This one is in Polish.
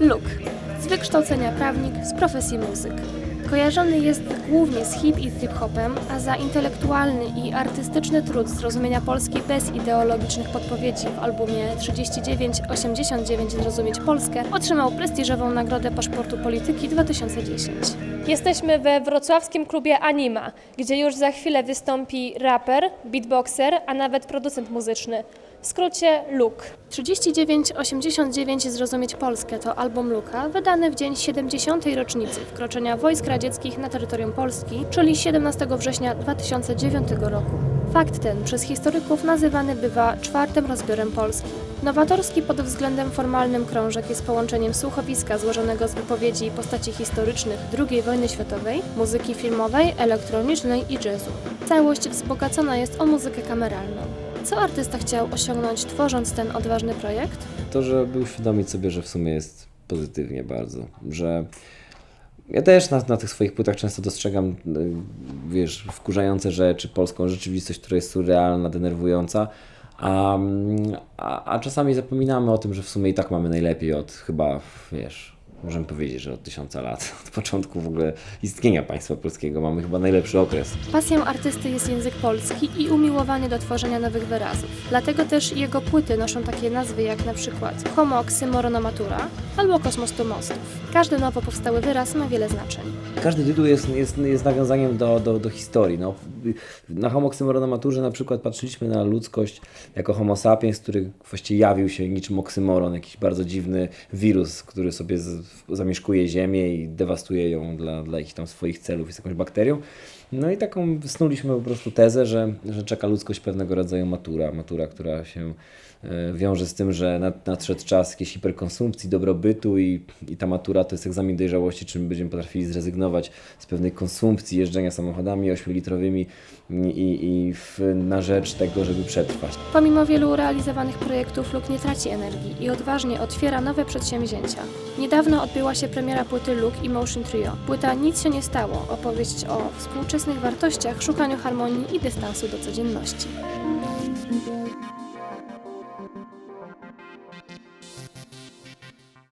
Luke. Z wykształcenia prawnik, z profesji muzyk. Kojarzony jest głównie z hip i hip-hopem, a za intelektualny i artystyczny trud zrozumienia Polski bez ideologicznych podpowiedzi w albumie 3989 Zrozumieć Polskę otrzymał prestiżową nagrodę Paszportu Polityki 2010. Jesteśmy we wrocławskim klubie Anima, gdzie już za chwilę wystąpi raper, beatboxer, a nawet producent muzyczny. W skrócie Luke. 3989 Zrozumieć Polskę to album Luka, wydany w dzień 70. rocznicy wkroczenia wojsk radzieckich na terytorium Polski, czyli 17 września 2009 roku. Fakt ten przez historyków nazywany bywa czwartym rozbiorem Polski. Nowatorski pod względem formalnym krążek jest połączeniem słuchowiska złożonego z wypowiedzi i postaci historycznych II wojny światowej, muzyki filmowej, elektronicznej i jazzu. Całość wzbogacona jest o muzykę kameralną. Co artysta chciał osiągnąć tworząc ten odważny projekt? To, żeby uświadomić sobie, że w sumie jest pozytywnie bardzo, że ja też na, na tych swoich płytach często dostrzegam, y, wiesz, wkurzające rzeczy, polską rzeczywistość, która jest surrealna, denerwująca, a, mm, a, a czasami zapominamy o tym, że w sumie i tak mamy najlepiej od chyba, wiesz, możemy powiedzieć, że od tysiąca lat, od początku w ogóle istnienia państwa polskiego mamy chyba najlepszy okres. Pasją artysty jest język polski i umiłowanie do tworzenia nowych wyrazów. Dlatego też jego płyty noszą takie nazwy jak na przykład Homo oxymoronomatura albo Kosmos to mostów. Każdy nowo powstały wyraz ma wiele znaczeń. Każdy tytuł jest, jest, jest nawiązaniem do, do, do historii. No, na Homo oksymoronomaturze na przykład patrzyliśmy na ludzkość jako homo sapiens, który właściwie jawił się niczym oksymoron, jakiś bardzo dziwny wirus, który sobie z, zamieszkuje Ziemię i dewastuje ją dla, dla jakichś tam swoich celów, jest jakąś bakterią. No i taką snuliśmy po prostu tezę, że, że czeka ludzkość pewnego rodzaju matura. Matura, która się e, wiąże z tym, że nad, nadszedł czas jakiejś hiperkonsumpcji, dobrobytu i, i ta matura to jest egzamin dojrzałości, czym będziemy potrafili zrezygnować z pewnej konsumpcji, jeżdżenia samochodami 8-litrowymi i, i w, na rzecz tego, żeby przetrwać. Pomimo wielu realizowanych projektów Luke nie traci energii i odważnie otwiera nowe przedsięwzięcia. Niedawno odbyła się premiera płyty Luke i Motion Trio. Płyta Nic się nie stało, opowieść o współczesnych wartościach, szukaniu harmonii i dystansu do codzienności.